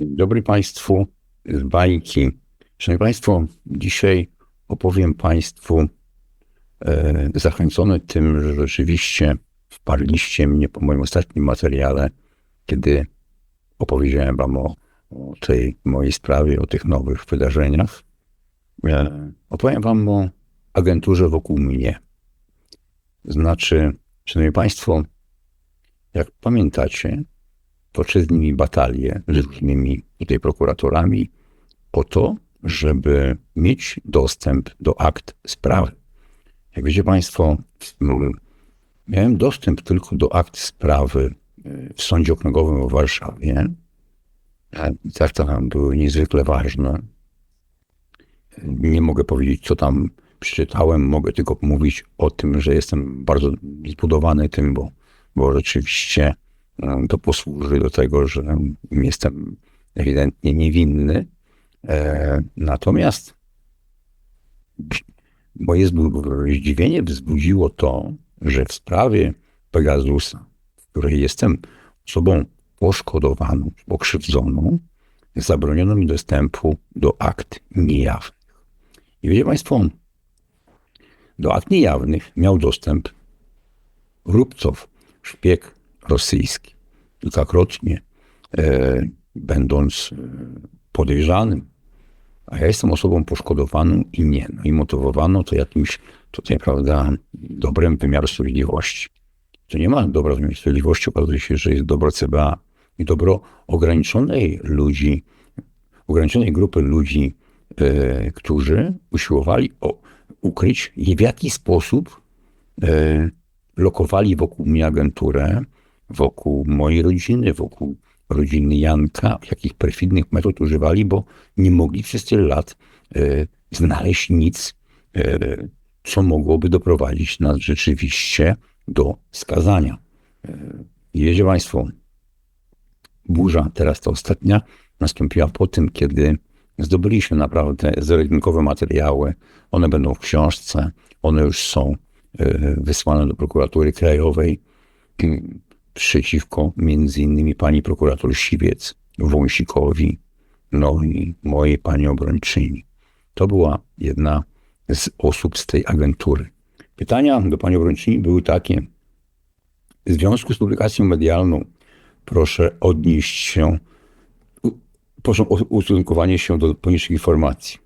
Dobry Państwu z bajki. Szanowni Państwo, dzisiaj opowiem Państwu, e, zachęcony tym, że rzeczywiście wparliście mnie po moim ostatnim materiale, kiedy opowiedziałem Wam o, o tej mojej sprawie, o tych nowych wydarzeniach. E, opowiem Wam o agenturze wokół mnie. Znaczy, Szanowni Państwo, jak pamiętacie, toczę z nimi batalię, z różnymi tutaj prokuratorami o to, żeby mieć dostęp do akt sprawy. Jak wiecie Państwo, miałem dostęp tylko do akt sprawy w Sądzie Okręgowym w Warszawie. Tak tam były niezwykle ważne. Nie mogę powiedzieć, co tam przeczytałem, mogę tylko mówić o tym, że jestem bardzo zbudowany tym, bo, bo rzeczywiście e, to posłuży do tego, że jestem ewidentnie niewinny. E, natomiast moje zdziwienie wzbudziło to, że w sprawie Pegasusa, w której jestem osobą poszkodowaną, pokrzywdzoną, zabroniono mi dostępu do akt niejawnych. I wiecie Państwo, do akt niejawnych miał dostęp Rubcow, szpieg rosyjski. Kilkakrotnie e, będąc e, podejrzanym, a ja jestem osobą poszkodowaną i nie. No i motywowano to jakimś tutaj, prawda, dobrem wymiaru sprawiedliwości. To nie ma dobra wymiaru sprawiedliwości, okazuje się, że jest dobro CBA i dobro ograniczonej ludzi, ograniczonej grupy ludzi, e, którzy usiłowali o, ukryć w jaki sposób e, lokowali wokół mnie agenturę, wokół mojej rodziny, wokół rodziny Janka, jakich perfidnych metod używali, bo nie mogli przez tyle lat e, znaleźć nic, e, co mogłoby doprowadzić nas rzeczywiście do skazania. E, wiecie Państwo, burza, teraz ta ostatnia, nastąpiła po tym, kiedy zdobyliśmy naprawdę zero materiały. One będą w książce, one już są wysłane do prokuratury krajowej przeciwko między innymi pani prokurator Siwiec, Wąsikowi, no i mojej pani obrończyni. To była jedna z osób z tej agentury. Pytania do pani obrończyni były takie. W związku z publikacją medialną proszę odnieść się, proszę o ustosunkowanie się do poniższych informacji.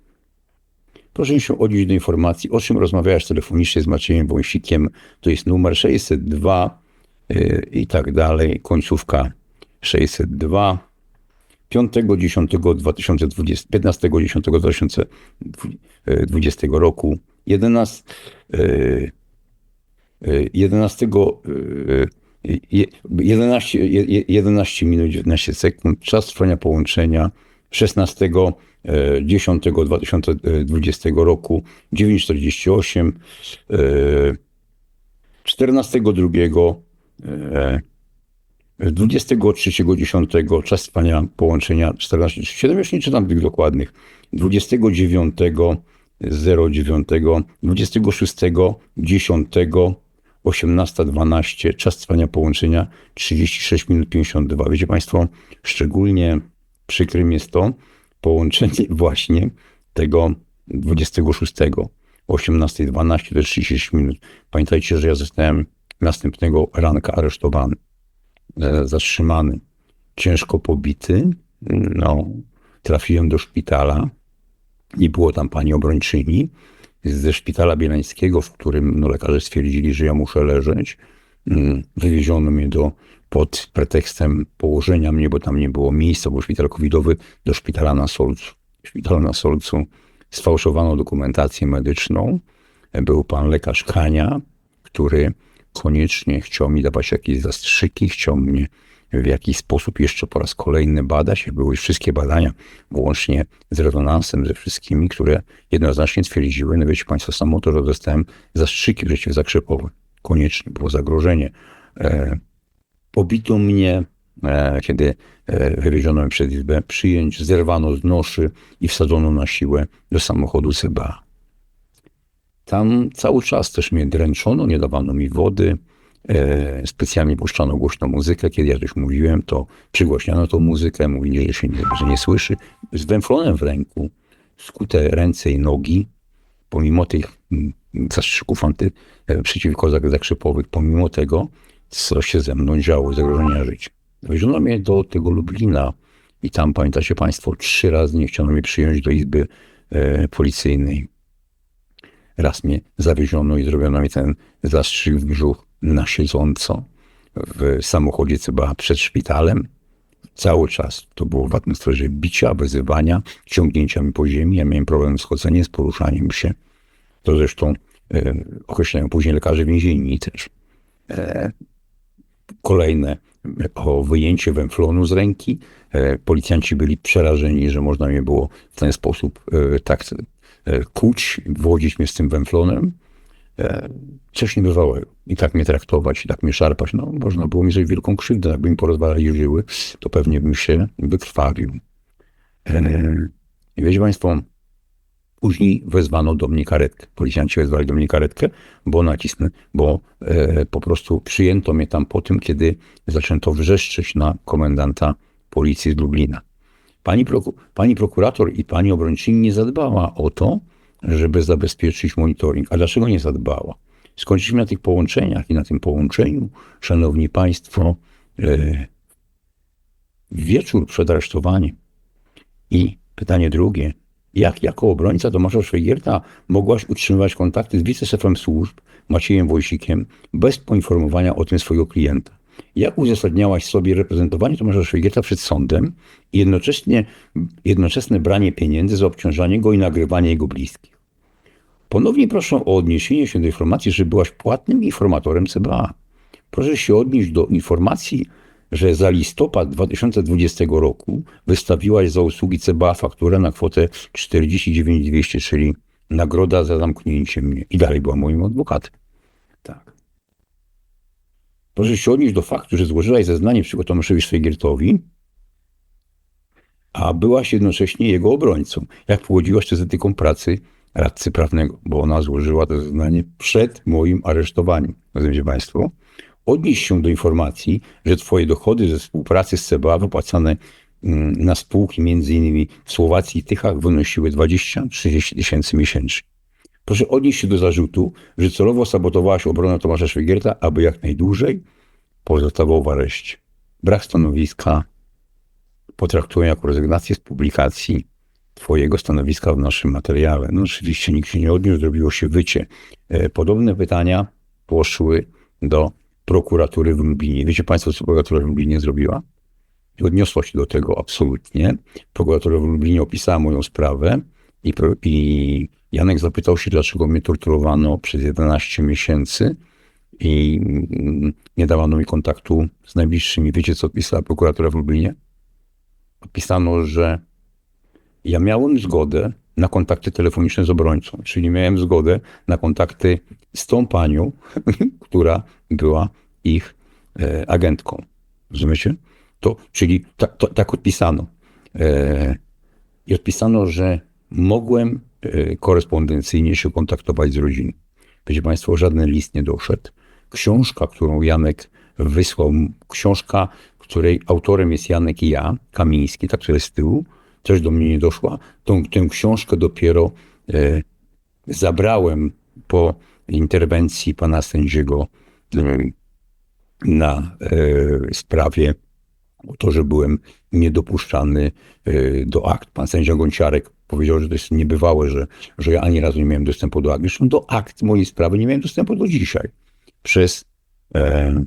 Proszę się odnieść do informacji, o czym rozmawiałeś telefonicznie z Maciejem Wąsikiem. To jest numer 602 i tak dalej. Końcówka 602. 5.10.2020, 15.10.2020 roku, 11, 11, 11, 11 minut 19 sekund, czas trwania połączenia 16 10 2020 roku 9.48, 14 2 23.10 czas trwania połączenia 14.37, już nie czytam tych dokładnych. 29.09, 26.10, 18.12 czas trwania połączenia 36 minut 52. Wiecie Państwo, szczególnie przykrym jest to połączenie właśnie tego 26. 18.12 to 36 minut. Pamiętajcie, że ja zostałem następnego ranka aresztowany, e, zatrzymany, ciężko pobity. No, trafiłem do szpitala. Nie było tam pani obrończyni. Ze szpitala bielańskiego, w którym no, lekarze stwierdzili, że ja muszę leżeć, mm, wywieziono mnie do, pod pretekstem położenia mnie, bo tam nie było miejsca, bo szpital covidowy, do szpitala na Solcu. W szpitalu na Solcu sfałszowano dokumentację medyczną. Był pan lekarz Kania, który koniecznie chciał mi dawać jakieś zastrzyki, chciał mnie w jakiś sposób jeszcze po raz kolejny badać. Były wszystkie badania, włącznie z rezonansem, ze wszystkimi, które jednoznacznie stwierdziły, no wiecie Państwo, samo to, że dostałem zastrzyki przeciwzakrzepowe. Koniecznie było zagrożenie. E, pobito mnie, e, kiedy e, wywieziono mnie przed izbę przyjęć, zerwano z noszy i wsadzono na siłę do samochodu CBA. Tam cały czas też mnie dręczono, nie dawano mi wody. e, specjalnie puszczano głośną muzykę. Kiedy ja coś mówiłem, to przygłaśniano tą muzykę, mówili, że się nie, że nie słyszy. Z węflonem w ręku, skute ręce i nogi, pomimo tych mm, zastrzyków anty, e, przeciwko zak- zakrzepowych, pomimo tego, co się ze mną działo, zagrożenia życia. Dowieziono mnie do tego Lublina i tam, pamiętacie Państwo, trzy razy nie chciano mnie przyjąć do izby e, policyjnej. Raz mnie zawieziono i zrobiono mi ten zastrzyk w brzuch na siedząco w samochodzie CBA przed szpitalem. Cały czas to było w atmosferze bicia, wyzywania, ciągnięcia mi po ziemi. Ja miałem problem z chodzeniem, z poruszaniem się. To zresztą e, określają później lekarze więzienni też. E, kolejne e, o wyjęcie węflonu z ręki. E, policjanci byli przerażeni, że można mnie było w ten sposób e, tak e, kuć, wodzić mnie z tym węflonem. E, coś niebywałego. I tak mnie traktować, i tak mnie szarpać. No, można było mi zrobić wielką krzywdę. Jakby mi porozwalali żyły, to pewnie bym się wykrwawił. E, I wiecie Państwo, Później wezwano do mnie karetkę. Policjanci wezwali do mnie karetkę, bo nacisnę, bo e, po prostu przyjęto mnie tam po tym, kiedy zaczęto wrzeszczeć na komendanta policji z Lublina. Pani, proku, pani prokurator i pani obrończyni nie zadbała o to, żeby zabezpieczyć monitoring. A dlaczego nie zadbała? Skończyliśmy na tych połączeniach i na tym połączeniu, szanowni państwo, e, wieczór przed aresztowaniem. I pytanie drugie. Jak jako obrońca Tomasza Szwajgierta mogłaś utrzymywać kontakty z wiceszefem służb Maciejem Wojsikiem bez poinformowania o tym swojego klienta? Jak uzasadniałaś sobie reprezentowanie Tomasza Szwajgierta przed sądem i jednocześnie, jednoczesne branie pieniędzy za obciążanie go i nagrywanie jego bliskich? Ponownie proszę o odniesienie się do informacji, że byłaś płatnym informatorem CBA. Proszę się odnieść do informacji, że za listopad 2020 roku wystawiłaś za usługi CBA fakturę na kwotę 49 200, czyli nagroda za zamknięcie mnie. I dalej była moim adwokatem. Tak. Proszę się odnieść do faktu, że złożyłaś zeznanie przeciwko Tomaszowi Szwajgiertowi, a byłaś jednocześnie jego obrońcą. Jak pogodziłaś to z etyką pracy radcy prawnego, bo ona złożyła to zeznanie przed moim aresztowaniem. Rozumiecie Państwo? Odnieść się do informacji, że Twoje dochody ze współpracy z CBA wypłacane mm, na spółki między innymi w Słowacji i Tychach wynosiły 20-30 tysięcy miesięcznie. Proszę odnieść się do zarzutu, że celowo sabotowałaś obronę Tomasza Szwigierta, aby jak najdłużej pozostawał w areszcie. Brak stanowiska potraktuję jako rezygnację z publikacji Twojego stanowiska w naszym materiale. No oczywiście nikt się nie odniósł, zrobiło się wycie. E, Podobne pytania poszły do prokuratury w Lublinie. Wiecie Państwo, co prokuratura w Lublinie zrobiła? Odniosła się do tego absolutnie. Prokuratura w Lublinie opisała moją sprawę i, pro, i Janek zapytał się, dlaczego mnie torturowano przez 11 miesięcy i mm, nie dawano mi kontaktu z najbliższymi. Wiecie, co pisała prokuratura w Lublinie? Opisano, że ja miałem zgodę na kontakty telefoniczne z obrońcą, czyli miałem zgodę na kontakty z tą panią, która była ich e, agentką. Rozumiecie? To, czyli ta, to, tak odpisano. E, I odpisano, że mogłem korespondencyjnie się kontaktować z rodziną. Wiecie Państwo, żaden list nie doszedł. Książka, którą Janek wysłał, książka, której autorem jest Janek i ja, Kamiński, ta, która jest z tyłu, też do mnie nie doszła. Tą, tę książkę dopiero e, zabrałem po interwencji pana sędziego e, na e, sprawie o to, że byłem niedopuszczany e, do akt. Pan sędzia Gonciarek powiedział, że to jest niebywałe, że, że ja ani razu nie miałem dostępu do akt. Do akt mojej sprawy nie miałem dostępu do dzisiaj. Przez e,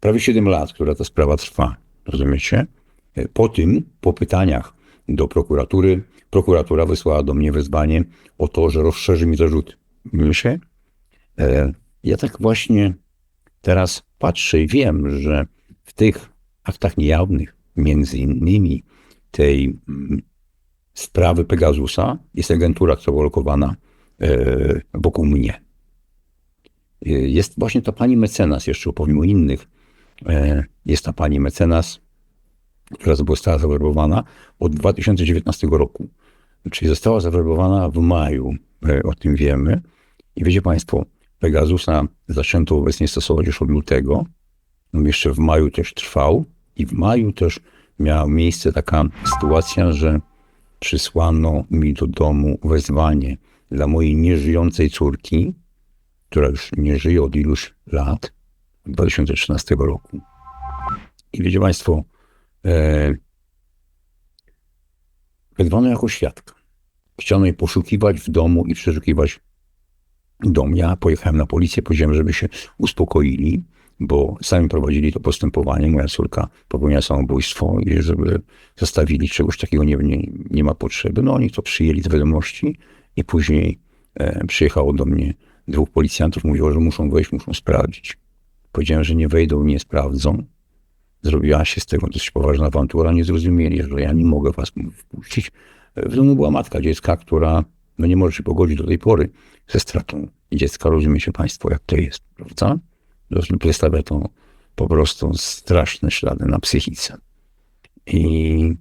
prawie 7 lat, która ta sprawa trwa. Rozumiecie? E, Po tym, po pytaniach do prokuratury, prokuratura wysłała do mnie wezwanie o to, że rozszerzy mi zarzuty. Myślę, e, ja tak właśnie teraz patrzę i wiem, że w tych aktach niejawnych, między innymi tej mm, sprawy Pegasusa, jest agentura, która była lokowana e, wokół mnie. E, Jest właśnie ta pani mecenas, jeszcze pomimo innych, e, jest ta pani mecenas, która została zawerbowana od 2019 roku. Czyli została zawerbowana w maju, o tym wiemy. I wiecie Państwo, Pegasusa zaczęto obecnie stosować już od lutego. Jeszcze w maju też trwał i w maju też miała miejsce taka sytuacja, że przysłano mi do domu wezwanie dla mojej nieżyjącej córki, która już nie żyje od iluś lat, 2013 roku. I wiecie Państwo, e, wezwano jako świadka. Chciano jej poszukiwać w domu i przeszukiwać dom. Ja pojechałem na policję, powiedziałem, żeby się uspokoili, bo sami prowadzili to postępowanie. Moja córka popełniła samobójstwo i żeby zostawili czegoś takiego nie, nie, nie ma potrzeby. No oni to przyjęli z wiadomości i później e, przyjechało do mnie dwóch policjantów, mówiło, że muszą wejść, muszą sprawdzić. Powiedziałem, że nie wejdą, nie sprawdzą. Zrobiła się z tego dosyć poważna awantura. Nie zrozumieli, że ja nie mogę was wpuścić. W domu była matka dziecka, która no nie może się pogodzić do tej pory ze stratą dziecka. Rozumiecie Państwo, jak to jest, prawda? Wystawia to po prostu straszne ślady na psychice. I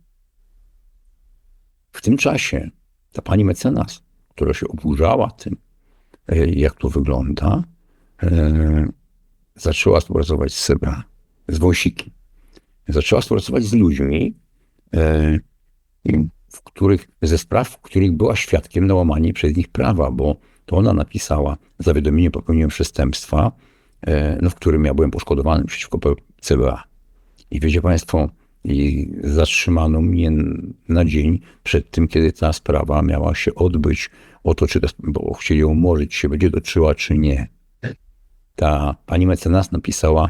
w tym czasie ta pani mecenas, która się oburzała tym, e, jak to wygląda, e, zaczęła współpracować z CBA, z wąsikiem. Zaczęła współpracować z ludźmi, e, w których, ze spraw, w których była świadkiem na łamanie przez nich prawa, bo to ona napisała zawiadomienie popełniłem przestępstwa, no, w którym ja byłem poszkodowany przeciwko CBA. I wiecie Państwo, i zatrzymano mnie na dzień przed tym, kiedy ta sprawa miała się odbyć. O to, czy to, bo chcieli ją umorzyć, się będzie dotyczyła, czy nie. Ta pani mecenas napisała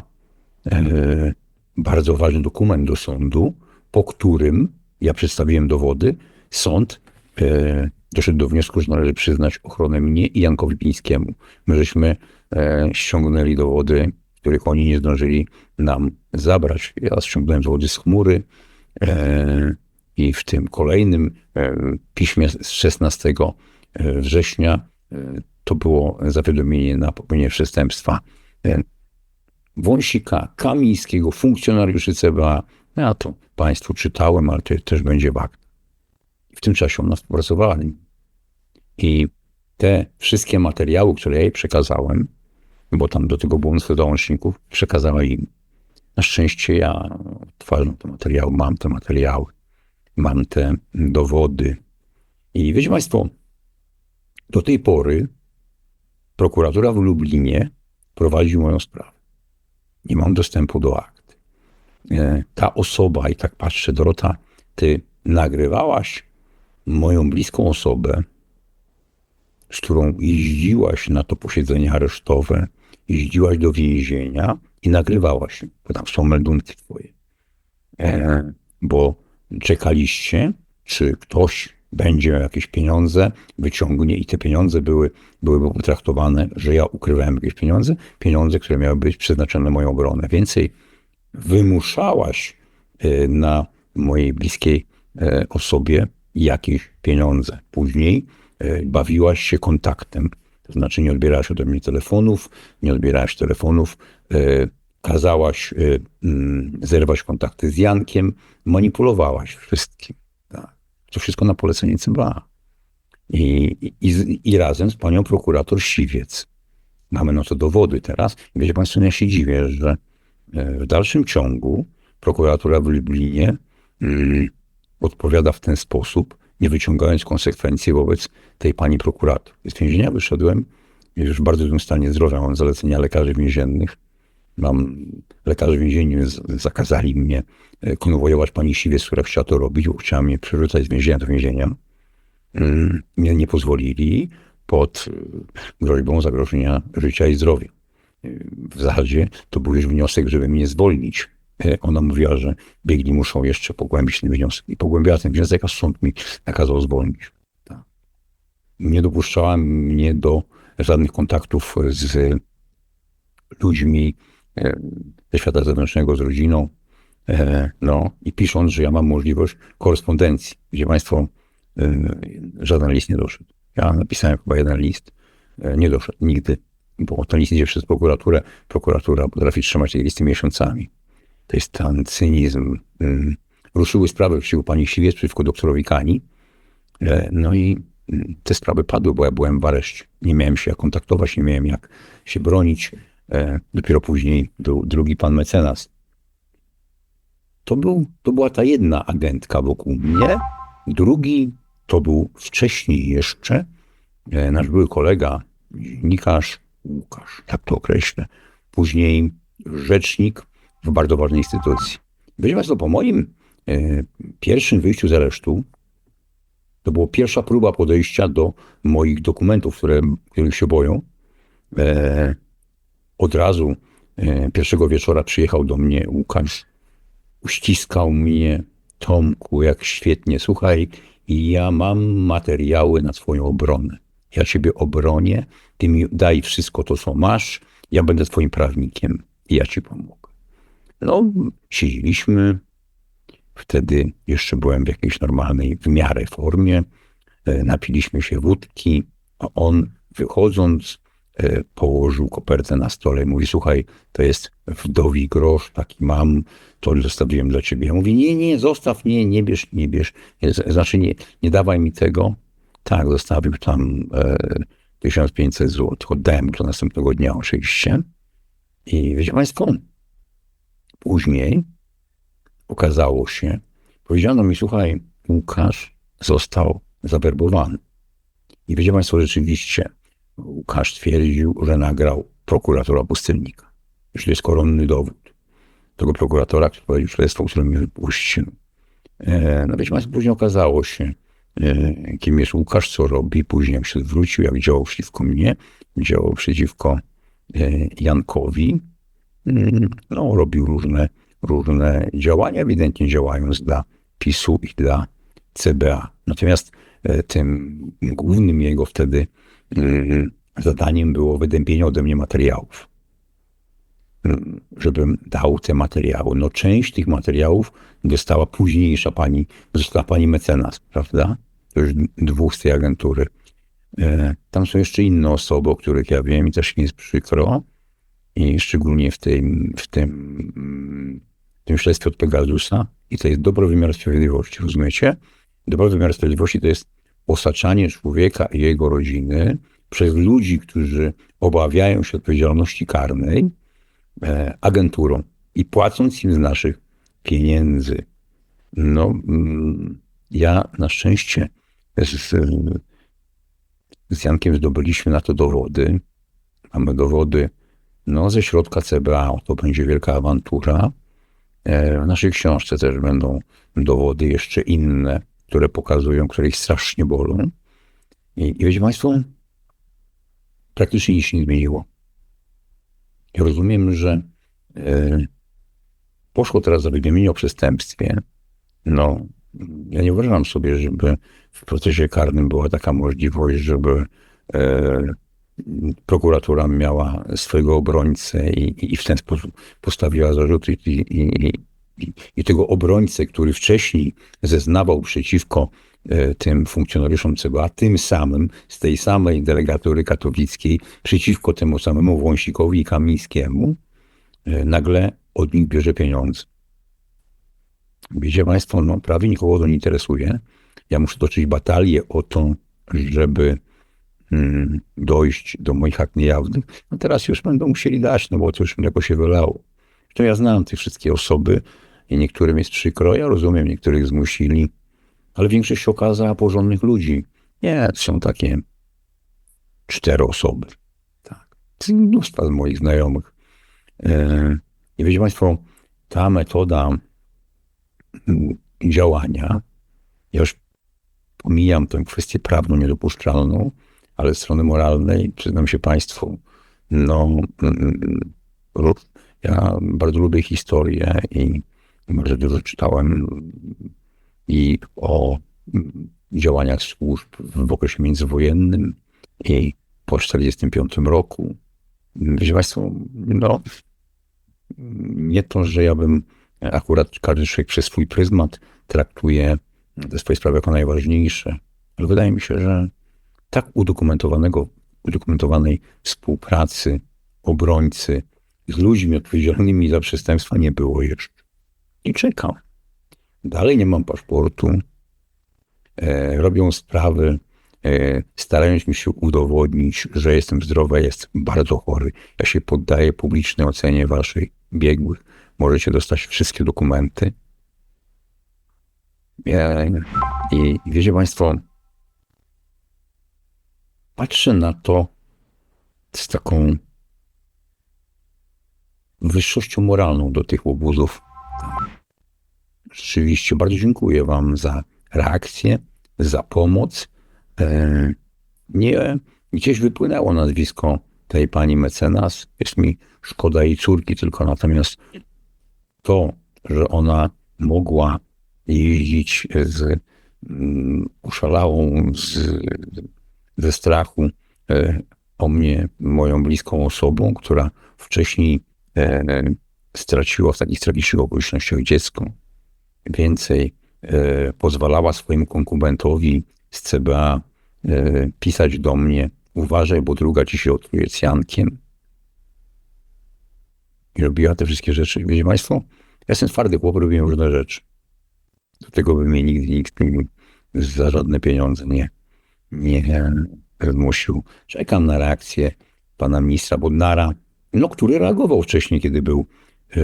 e, bardzo ważny dokument do sądu, po którym ja przedstawiłem dowody. Sąd e, doszedł do wniosku, że należy przyznać ochronę mnie i Jankowi Pińskiemu. My żeśmy e, ściągnęli dowody których oni nie zdążyli nam zabrać. Ja ściągnąłem dowody z chmury e, i w tym kolejnym e, piśmie z 16 e, września e, to było zawiadomienie na popełnienie przestępstwa e, Wąsika, Kamińskiego, funkcjonariuszy CBA. Ja to Państwu czytałem, ale to też będzie fakt. W tym czasie ona współpracowała. I te wszystkie materiały, które ja jej przekazałem, bo tam do tego było mnóstwo załączników, przekazała im. Na szczęście ja twarzą te materiały, mam te materiały, mam te dowody. I wiecie Państwo, do tej pory prokuratura w Lublinie prowadzi moją sprawę. Nie mam dostępu do akt. E, ta osoba, i tak patrzę, Dorota, ty nagrywałaś moją bliską osobę, z którą jeździłaś na to posiedzenie aresztowe, jeździłaś do więzienia i nagrywałaś, bo tam są meldunki twoje. E, bo czekaliście, czy ktoś będzie miał jakieś pieniądze, wyciągnie i te pieniądze były, były potraktowane, że ja ukrywałem jakieś pieniądze, pieniądze, które miały być przeznaczone na moją obronę. Więcej wymuszałaś e, na mojej bliskiej e, osobie jakieś pieniądze. Później e, bawiłaś się kontaktem to znaczy nie odbierałaś ode mnie telefonów, nie odbierałaś telefonów, e, kazałaś e, mm, zerwać kontakty z Jankiem, manipulowałaś wszystkim. Tak. To wszystko na polecenie CBA. I, i, I razem z panią prokurator Siwiec. Mamy na to dowody teraz. I wiecie Państwo, ja się dziwię, że w dalszym ciągu prokuratura w Lublinie mm, odpowiada w ten sposób, nie wyciągając konsekwencji wobec tej pani prokurator. Z więzienia wyszedłem już w bardzo złym stanie zdrowia, mam zalecenia lekarzy więziennych. Mam lekarze więzienni zakazali mnie e, konwojować pani Siwiec, która chciała to robić, bo chciała mnie przerzucać z więzienia do więzienia. Mm, mnie nie pozwolili pod e, groźbą zagrożenia życia i zdrowia. E, w zasadzie to był już wniosek, żeby mnie zwolnić ona mówiła, że biegli muszą jeszcze pogłębić ten wniosek. I pogłębiała ten wniosek, a sąd mi nakazał zwolnić. Tak. Nie dopuszczała mnie do żadnych kontaktów z ludźmi e, ze świata zewnętrznego, z rodziną. E, no i pisząc, że ja mam możliwość korespondencji, gdzie Państwo żaden list nie doszedł. Ja napisałem chyba jeden list, nie doszedł nigdy, bo ten list idzie przez prokuraturę. Prokuratura potrafi trzymać tej listy miesiącami to jest ten cynizm. Ruszyły sprawy przeciwko pani Siwiec, przeciwko doktorowi Kani. E, no i te sprawy padły, bo ja byłem w areszcie. Nie miałem się jak kontaktować, nie miałem jak się bronić. E, dopiero później był drugi pan mecenas. To, był, to była ta jedna agentka wokół mnie. Drugi to był wcześniej jeszcze e, nasz były kolega, dziennikarz Łukasz, tak to określę. Później rzecznik w bardzo ważnej instytucji. Wiecie Państwo, po moim e, pierwszym wyjściu z aresztu, to była pierwsza próba podejścia do moich dokumentów, które, których się boją. E, od razu e, pierwszego wieczora przyjechał do mnie Łukasz, uściskał mnie, Tomku, jak świetnie, słuchaj, ja mam materiały na swoją obronę. Ja ciebie obronię, ty mi daj wszystko to, co masz, ja będę twoim prawnikiem i ja ci pomogę. No, siedzieliśmy, wtedy jeszcze byłem w jakiejś normalnej, w miarę formie, e, napiliśmy się wódki, a on wychodząc e, położył kopertę na stole i mówi, słuchaj, to jest wdowi grosz, taki mam, to zostawiłem dla ciebie. Ja mówię, nie, nie, zostaw, nie, nie bierz, nie bierz, znaczy nie, nie dawaj mi tego. Tak, zostawił tam e, 1500 zł, oddałem to następnego dnia oczywiście. I wiecie Państwo, później okazało się, powiedziano mi, słuchaj, Łukasz został zawerbowany. I wiecie Państwo, rzeczywiście, Łukasz twierdził, że nagrał prokuratora pustelnika. Że to jest koronny dowód tego prokuratora, który prowadził śledztwo, które mnie wypuścił. E, no wiecie Państwo, później okazało się, e, kim jest Łukasz, co robi. Później jak się zwrócił, jak działał przeciwko mnie, działał przeciwko e, Jankowi. No, robił różne, różne działania, ewidentnie działając dla PiSu i dla CBA. Natomiast tym głównym jego wtedy zadaniem było wydębienie ode mnie materiałów. Żebym dał te materiały. No część tych materiałów dostała późniejsza pani, została pani mecenas, prawda? To już dwóch z tej agentury. E, tam są jeszcze inne osoby, o których ja wiem i też mi jest przykro. I szczególnie w tym, w tym, w tym śledztwie od Pegasusa. I to jest dobry wymiar sprawiedliwości, rozumiecie? Dobry wymiar sprawiedliwości to jest osaczanie człowieka i jego rodziny przez ludzi, którzy obawiają się odpowiedzialności karnej, e, agenturą i płacąc im z naszych pieniędzy. No, mm, ja na szczęście z, z Jankiem zdobyliśmy na to dowody. Mamy dowody no, ze środka CBA, to będzie wielka awantura. E, w naszej książce też będą dowody jeszcze inne, które pokazują, które ich strasznie bolą. I, i wiecie Państwo, praktycznie nic się nie zmieniło. Ja rozumiem, że e, poszło teraz za wymienienie o przestępstwie. No, ja nie uważam sobie, żeby w procesie karnym była taka możliwość, żeby e, prokuratura miała swojego obrońcę i, i w ten sposób postawiła zarzuty i, i, i, tego obrońcę, który wcześniej zeznawał przeciwko e, tym funkcjonariuszom CBA, tym samym, z tej samej delegatury katowickiej, przeciwko temu samemu Wąsikowi i Kamińskiemu, e, nagle od nich bierze pieniądze. Wiecie Państwo, no, prawie nikogo to nie interesuje. Ja muszę toczyć batalię o to, żeby dojść do moich akt niejawnych. No teraz już będą musieli dać, no bo to już jako się wylało. To ja znam te wszystkie osoby i niektórym jest przykro, ja rozumiem, niektórych zmusili, ale większość się okazała porządnych ludzi. Nie, są takie cztery osoby. Tak. To mnóstwo z moich znajomych. Yy, I wiecie Państwo, ta metoda działania. Ja już pomijam tę kwestię prawną niedopuszczalną, ale strony moralnej, przyznam się Państwu, no, ja bardzo lubię historię i bardzo dużo czytałem i o działaniach służb w okresie międzywojennym i po 1945 roku. Wiecie Państwo, no, nie to, że ja bym akurat każdy człowiek przez swój pryzmat traktuje te swoje sprawy jako najważniejsze. Ale wydaje mi się, że tak udokumentowanego, udokumentowanej współpracy obrońcy z ludźmi odpowiedzialnymi za przestępstwa nie było jeszcze. I czekam. Dalej nie mam paszportu. E, robią sprawy e, się udowodnić, że jestem zdrowy, jest bardzo chory. Ja się poddaję publicznej ocenie waszej biegłych. Możecie dostać wszystkie dokumenty. E, I wiecie Państwo, patrzę na to z taką wyższością moralną do tych obozów. Rzeczywiście bardzo dziękuję Wam za reakcję, za pomoc. E, Nie, gdzieś wypłynęło nazwisko tej pani mecenas. Jest mi szkoda jej córki, tylko natomiast to, że ona mogła jeździć z mm, oszalałą z, ze strachu e, o mnie, moją bliską osobą, która wcześniej e, straciła w takich tragicznych okolicznościach dziecko. Więcej e, pozwalała swojemu konkubentowi z CBA pisać do mnie uważaj, bo druga ci się otruje cjankiem. I robiła te wszystkie rzeczy. Wiecie Państwo, ja jestem twardy chłop, robiłem różne rzeczy. Do tego by mnie nigdy nikt nie- za żadne pieniądze nie, nie zmusił. Czekam na reakcję pana ministra Bodnara, no, który reagował wcześniej, kiedy był e,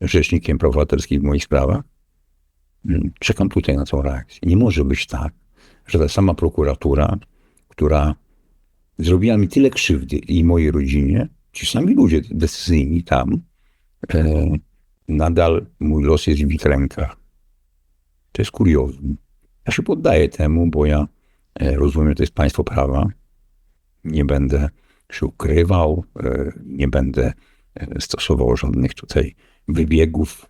rzecznikiem praw obywatelskich w moich sprawach. Mm, Czekam tutaj na tą reakcję. Nie może być tak, że ta sama prokuratura, która zrobiła mi tyle krzywdy i mojej rodzinie, ci sami ludzie decyzyjni tam, e, nadal mój los jest w ich rękach. To jest kuriozum. Ja się poddaję temu, bo ja e, rozumiem, że to jest państwo prawa. Nie będę się ukrywał, e, nie będę e, stosował żadnych tutaj wybiegów.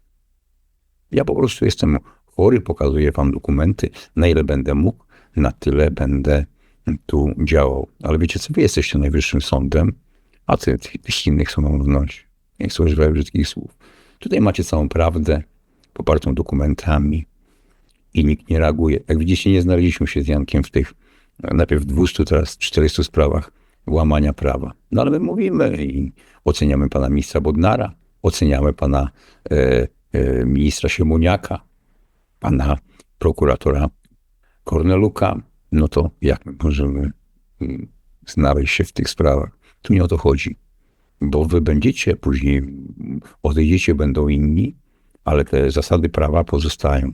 Ja po prostu jestem chory, pokazuję wam dokumenty, na ile będę mógł, na tyle będę tu działał. Ale wiecie co, wy jesteście najwyższym sądem, a ty tych, innych są wnąć. Nie chcę używać brzydkich słów. Tutaj macie całą prawdę, popartą dokumentami i nikt nie reaguje. Jak widzicie, nie znaleźliśmy się z Jankiem w tych najpierw 200, teraz 400 sprawach łamania prawa. No ale my mówimy i oceniamy pana ministra Bodnara, oceniamy pana e, e, ministra Siemoniaka, pana prokuratora Korneluka. No to jak my możemy mm, znaleźć się w tych sprawach? Tu nie o to chodzi. Bo wy będziecie później, odejdziecie, będą inni, ale te zasady prawa pozostają.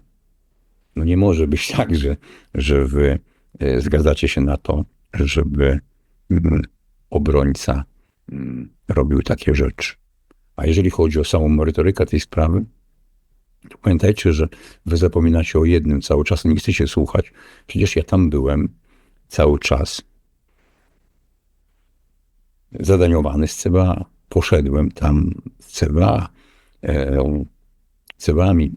No nie może być tak, że, że wy zgadzacie się na to, żeby mm, obrońca mm, robił takie rzeczy. A jeżeli chodzi o samą merytorykę tej sprawy, to pamiętajcie, że wy zapominacie o jednym cały czas, nie chcecie słuchać. Przecież ja tam byłem cały czas zadaniowany z CBA. Poszedłem tam z CBA. E, CBA mi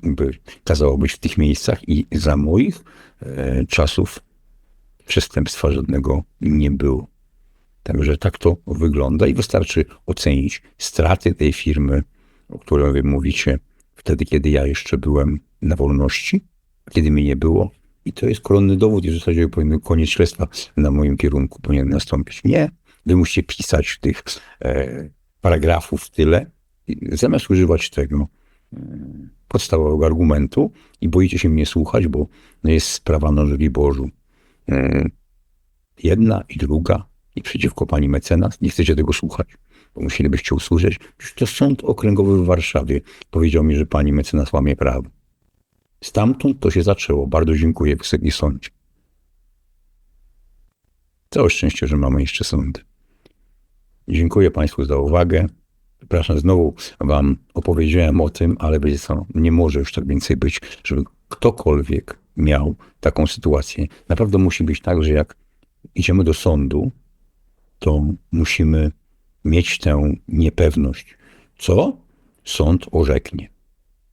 kazało być w tych miejscach i za moich e, czasów przestępstwa żadnego nie było. Także tak to wygląda i wystarczy ocenić straty tej firmy, o której wy mówicie, wtedy, kiedy ja jeszcze byłem na wolności, kiedy mnie nie było. I to jest koronny dowód, że w zasadzie powinien koniec śledztwa na moim kierunku powinien nastąpić. Nie, wy musicie pisać tych e, paragrafów tyle, i zamiast używać tego e, podstawowego argumentu i boicie się mnie słuchać, bo no jest sprawa na Żoliborzu. E, jedna i druga i przeciwko pani mecenas. Nie chcecie tego słuchać, bo musielibyście usłyszeć. To sąd okręgowy w Warszawie powiedział mi, że pani mecenas łamie prawo. Stamtąd to się zaczęło. Bardzo dziękuję Wysoki Sądzie. Całe szczęście, że mamy jeszcze sądy. Dziękuję Państwu za uwagę. Przepraszam, znowu Wam opowiedziałem o tym, ale wiecie co, nie może już tak więcej być, żeby ktokolwiek miał taką sytuację. Naprawdę musi być tak, że jak idziemy do sądu, to musimy mieć tę niepewność, co sąd orzeknie.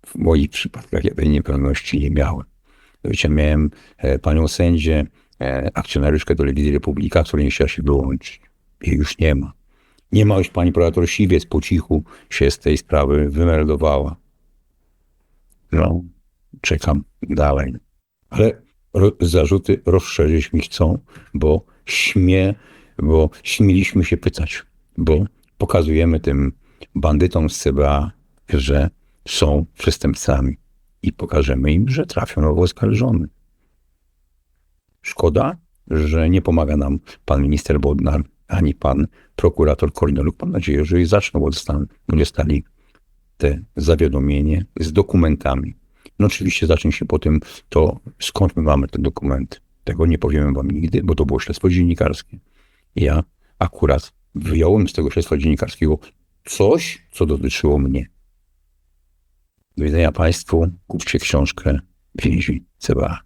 W moich przypadkach ja tej niepewności nie miałem. Wiecie, miałem e, panią sędzię, e, akcjonariuszkę telewizji Republika, która nie chciała się wyłączyć. Jej już nie ma. Nie ma już pani prokurator Siwiec po cichu się z tej sprawy wymeldowała. No, czekam dalej. Ale ro, zarzuty rozszerzyć mi chcą, bo śmie, bo śmieliśmy się pytać, bo pokazujemy tym bandytom z CBA, że są przestępcami i pokażemy im, że trafią nowo oskarżony. Szkoda, że nie pomaga nam pan minister Bodnar, ani pan prokurator Korneluk. Mam nadzieję, że zaczną, bo dostali te zawiadomienie z dokumentami. No oczywiście zacznie się po tym to, skąd my mamy te dokumenty. Tego nie powiemy wam nigdy, bo to było śledztwo dziennikarskie. Ja akurat wyjąłem z tego śledztwa dziennikarskiego coś, co dotyczyło mnie. Do widzenia Państwu. Kupcie książkę Więzi CBA.